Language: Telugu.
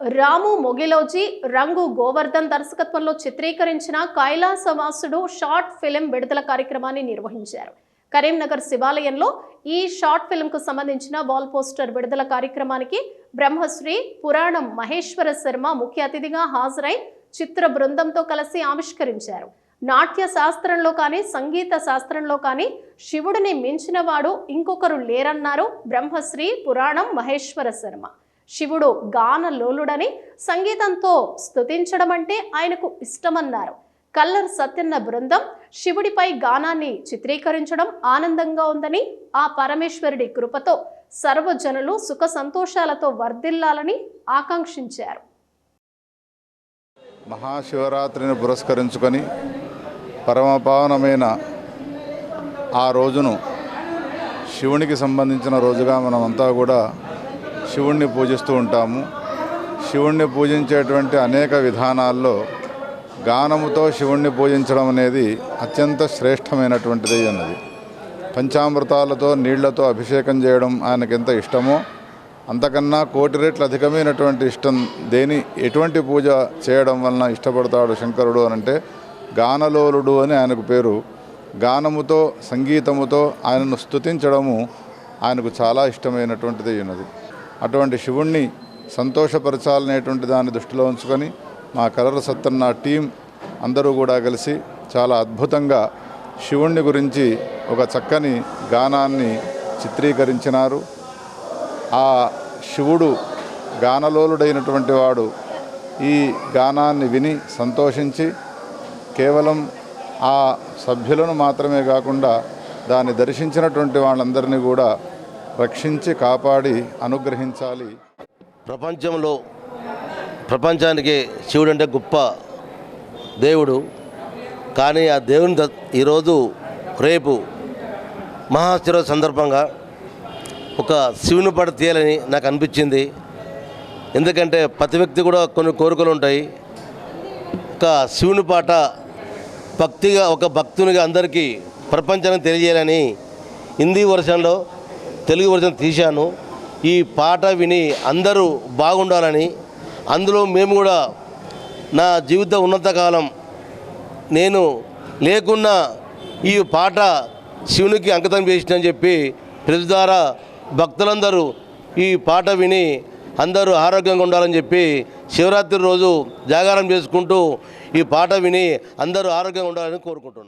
రాము మొగిలోజీ రంగు గోవర్ధన్ దర్శకత్వంలో చిత్రీకరించిన కైలాసవాసుడు షార్ట్ ఫిలిం విడుదల కార్యక్రమాన్ని నిర్వహించారు. కరీంనగర్ శివాలయంలో ఈ షార్ట్ ఫిల్మ్కు సంబంధించిన వాల్ పోస్టర్ విడుదల కార్యక్రమానికి బ్రహ్మశ్రీ పురాణం మహేశ్వర శర్మ ముఖ్య అతిథిగా హాజరై చిత్ర బృందంతో కలిసి ఆవిష్కరించారు. నాట్య శాస్త్రంలో కానీ సంగీత శాస్త్రంలో కానీ శివుడిని మించినవాడు ఇంకొకరు లేరన్నారు బ్రహ్మశ్రీ పురాణం మహేశ్వర శర్మ. శివుడు గాన లోలుడని సంగీతంతో స్తుతించడం అంటే ఆయనకు ఇష్టమన్నారు. కల్లర్ సత్యన్న బృందం శివుడిపై గానాన్ని చిత్రీకరించడం ఆనందంగా ఉందని ఆ పరమేశ్వరుడి కృపతో సర్వజనులు సుఖ సంతోషాలతో వర్ధిల్లాలని ఆకాంక్షించారు. మహాశివరాత్రిని పురస్కరించుకొని పరమపావనమైన ఆ రోజును శివునికి సంబంధించిన రోజుగా మనమంతా కూడా శివుణ్ణి పూజిస్తూ ఉంటాము. శివుణ్ణి పూజించేటువంటి అనేక విధానాల్లో గానముతో శివుణ్ణి పూజించడం అనేది అత్యంత శ్రేష్టమైనటువంటిది అన్నది. పంచామృతాలతో నీళ్ళతో అభిషేకం చేయడం ఆయనకి ఎంత ఇష్టమో అంతకన్నా కోటి రెట్లు అధికమైనటువంటి ఇష్టం దేని ఎటువంటి పూజ చేయడం వలన ఇష్టపడతాడు శంకరుడు అని అంటే గానలోలుడు అని ఆయనకు పేరు. గానముతో సంగీతముతో ఆయనను స్తుతించడము ఆయనకు చాలా ఇష్టమైనటువంటిది ఉన్నది అటువంటి శివుణ్ణి సంతోషపరచాలనేటువంటి దాన్ని దృష్టిలో ఉంచుకొని మా కలర సత్తన్న టీం అందరూ కూడా కలిసి చాలా అద్భుతంగా శివుణ్ణి గురించి ఒక చక్కని గానాన్ని చిత్రీకరించినారు. ఆ శివుడు గానలోలుడైనటువంటి వాడు ఈ గానాన్ని విని సంతోషించి కేవలం ఆ సభ్యులను మాత్రమే కాకుండా దాన్ని దర్శించినటువంటి వాళ్ళందరినీ కూడా రక్షించి కాపాడి అనుగ్రహించాలి. ప్రపంచంలో ప్రపంచానికి శివుడు అంటే గొప్ప దేవుడు. కానీ ఆ దేవుని ద- ఈరోజు రేపు మహాశివ సందర్భంగా ఒక శివుని పాట తీయాలని నాకు అనిపించింది. ఎందుకంటే ప్రతి వ్యక్తి కూడా కొన్ని కోరికలు ఉంటాయి. ఒక శివుని పాట భక్తిగా ఒక భక్తునిగా అందరికీ ప్రపంచానికి తెలియజేయాలని హిందీ వర్షన్లో తెలుగు వర్జన్ తీశాను. ఈ పాట విని అందరూ బాగుండాలని అందులో మేము కూడా నా జీవిత ఉన్నతకాలం నేను లేకున్నా ఈ పాట శివునికి అంకితం చేసినని చెప్పి ప్రజ ద్వారా భక్తులందరూ ఈ పాట విని అందరూ ఆరోగ్యంగా ఉండాలని చెప్పి శివరాత్రి రోజు జాగారం చేసుకుంటూ ఈ పాట విని అందరూ ఆరోగ్యంగా ఉండాలని కోరుకుంటున్నాను